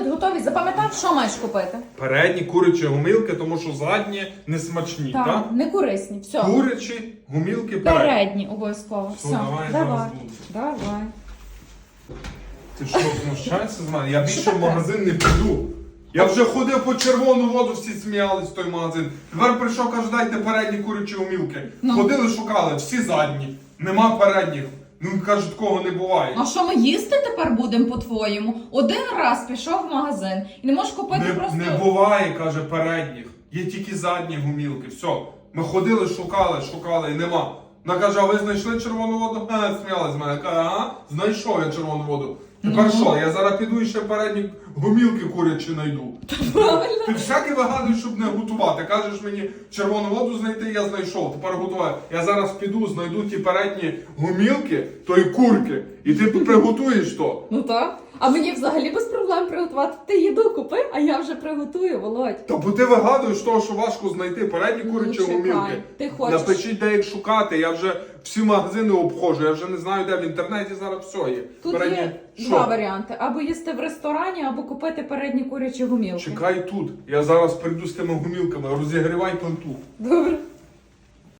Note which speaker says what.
Speaker 1: будуть готові. Запам'ятав, що маєш купити?
Speaker 2: Передні курячі гумілки, тому що задні не смачні, так?
Speaker 1: Так, не корисні. Все.
Speaker 2: Курячі гумілки передні.
Speaker 1: Передні обов'язково.
Speaker 2: Все,
Speaker 1: Все,
Speaker 2: давай,
Speaker 1: давай.
Speaker 2: зараз буду.
Speaker 1: Давай.
Speaker 2: Ти що, знущаєшся з мене? Я більше в
Speaker 1: таке?
Speaker 2: магазин не піду. Я вже ходив по червону воду, всі сміялись в той магазин. Тепер прийшов, каже, дайте передні курячі гумілки.
Speaker 1: Ну.
Speaker 2: Ходили, шукали, всі задні. Нема передніх. Ну кажуть, такого не буває.
Speaker 1: А що ми їсти тепер будемо по-твоєму? Один раз пішов в магазин і не можеш купити
Speaker 2: Не,
Speaker 1: просто.
Speaker 2: не буває, каже, передніх. Є тільки задні гумілки. Все. Ми ходили, шукали, шукали і нема. Вона каже, а ви знайшли червону воду? А, сміялись з мене. Каже, ага, знайшов я червону воду. Тепер
Speaker 1: Ну.
Speaker 2: що? Я зараз піду і ще передні гумілки курячі знайду.
Speaker 1: Правильно.
Speaker 2: Ти всяке вигадуєш, щоб не готувати. Кажеш мені червону воду знайти, я знайшов. Тепер готуваю. Я зараз піду, знайду ті передні гумілки, тої курки, і ти приготуєш то.
Speaker 1: Ну так. А мені взагалі без проблем приготувати. Ти їду купи, а я вже приготую, Володь.
Speaker 2: Та бо ти вигадуєш того, що важко знайти передні курячі
Speaker 1: Ну, чекай.
Speaker 2: гумілки.
Speaker 1: Ти хочеш.
Speaker 2: Напишіть, де їх шукати. Я вже всі магазини обходжу. Я вже не знаю, де в інтернеті зараз все є.
Speaker 1: Тут
Speaker 2: Передні-
Speaker 1: є
Speaker 2: Що?
Speaker 1: два варіанти: або їсти в ресторані, або купити передні курячі гумілки.
Speaker 2: Чекай тут. Я зараз прийду з тими гумілками, розігрівай плиту.
Speaker 1: Добре.